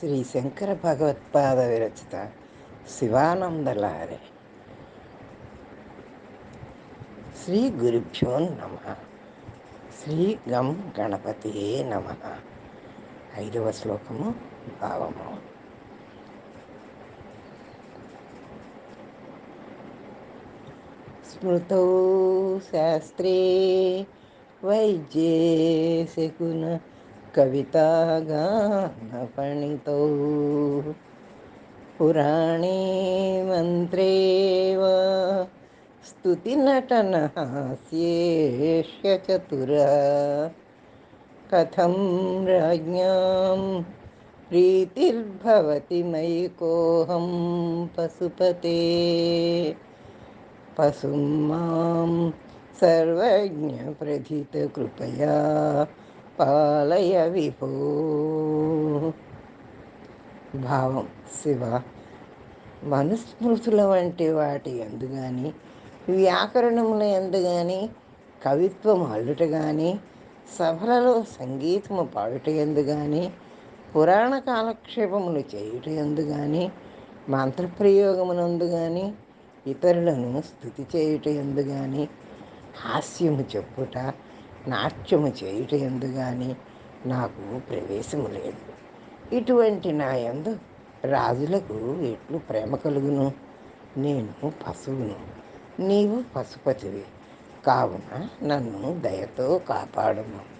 శ్రీ శంకర భగవత్పాద విరచిత శివానందలహరి శ్రీ గురుభ్యో నమ శ్రీ గం గణపతి నమ. ఐదవ శ్లోకము భావము. స్మృతౌ శాస్త్రే వైద్యే శకున कविता कवितागानपणितौ। पुराणे मन्त्रे वा स्तुतिनटनहास्येष्य चतुरा। कथं राज्ञां प्रीतिर्भवति मयि कोऽहं पशुपते। पशुं माँ सर्वज्ञप्रथितकृपया పాలయ విభూ. భావం శివ. మనుస్మృతుల వంటి వాటి ఎందుగాని కానీ వ్యాకరణముల ఎందుగాని కవిత్వం అల్లుట కానీ సభలలో సంగీతము పాడుట ఎందుగాని కానీ పురాణ కాలక్షేపములు చేయుట ఎందు కానీ మంత్రప్రయోగమునందు కానీ ఇతరులను స్థుతి చేయుట ఎందు కానీ హాస్యము చెప్పుట నాట్యము చేయుట ఎందు కానీ నాకు ప్రవేశము లేదు. ఇటువంటి నా యందు రాజులకు ఎట్లు ప్రేమ కలుగును? నేను పశువును. నీవు పశుపతివి. కావున నన్ను దయతో కాపాడుము.